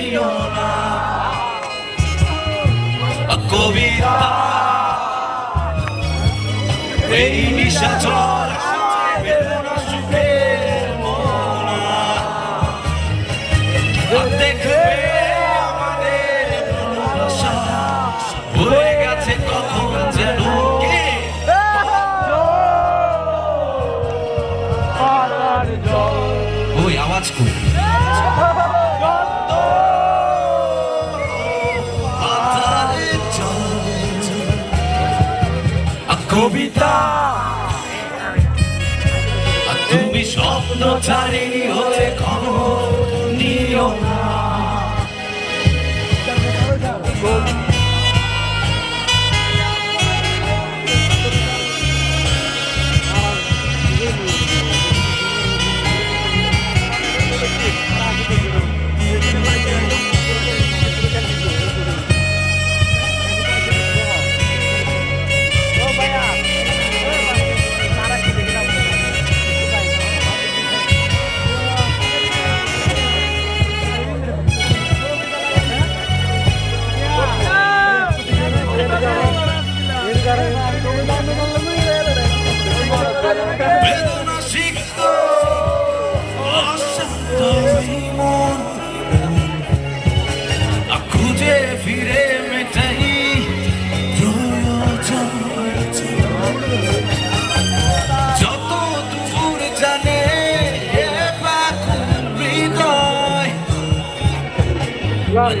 দিও না কবিতা এই নিশাচর কবিতা। তুমি স্বপ্ন ছাড়িনি হয়ে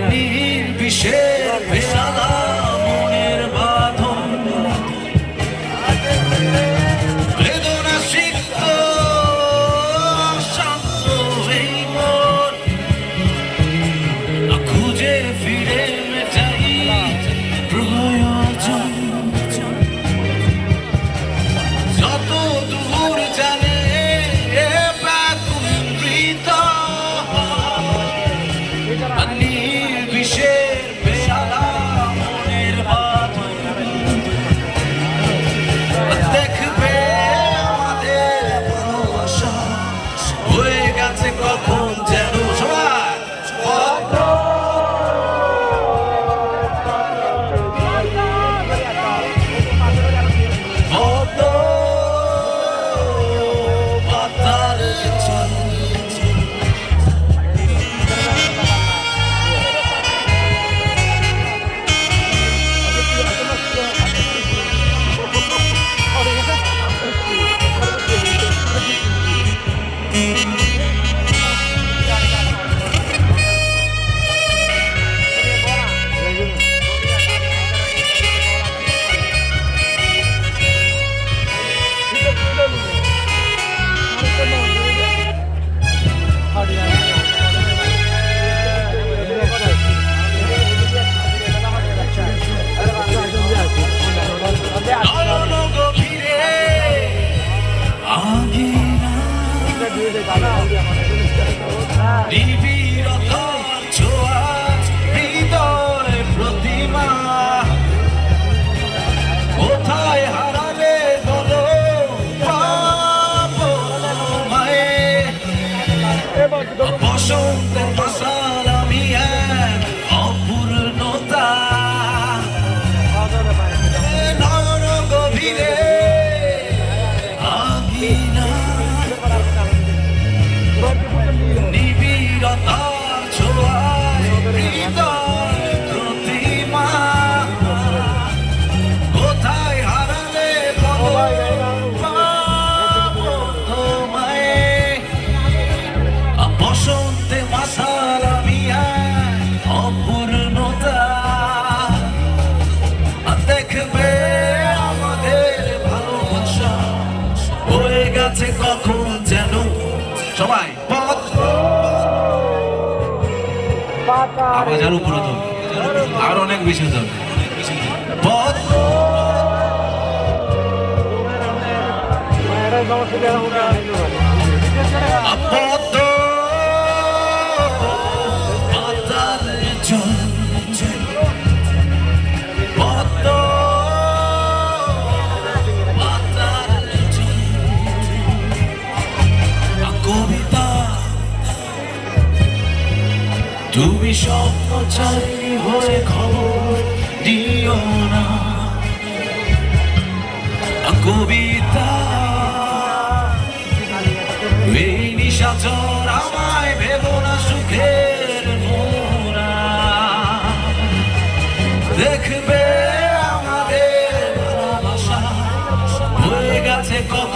নীল বিষের ভেলা সবাই। হাজার উপরে আর অনেক বেশি যাবে পথ। আপনার তুমি কবিতা, এই নিশাচর আমায় ভেবো না সুখের মোরা দেখবে আমাদের ভালোবাসা হয়ে গেছে কত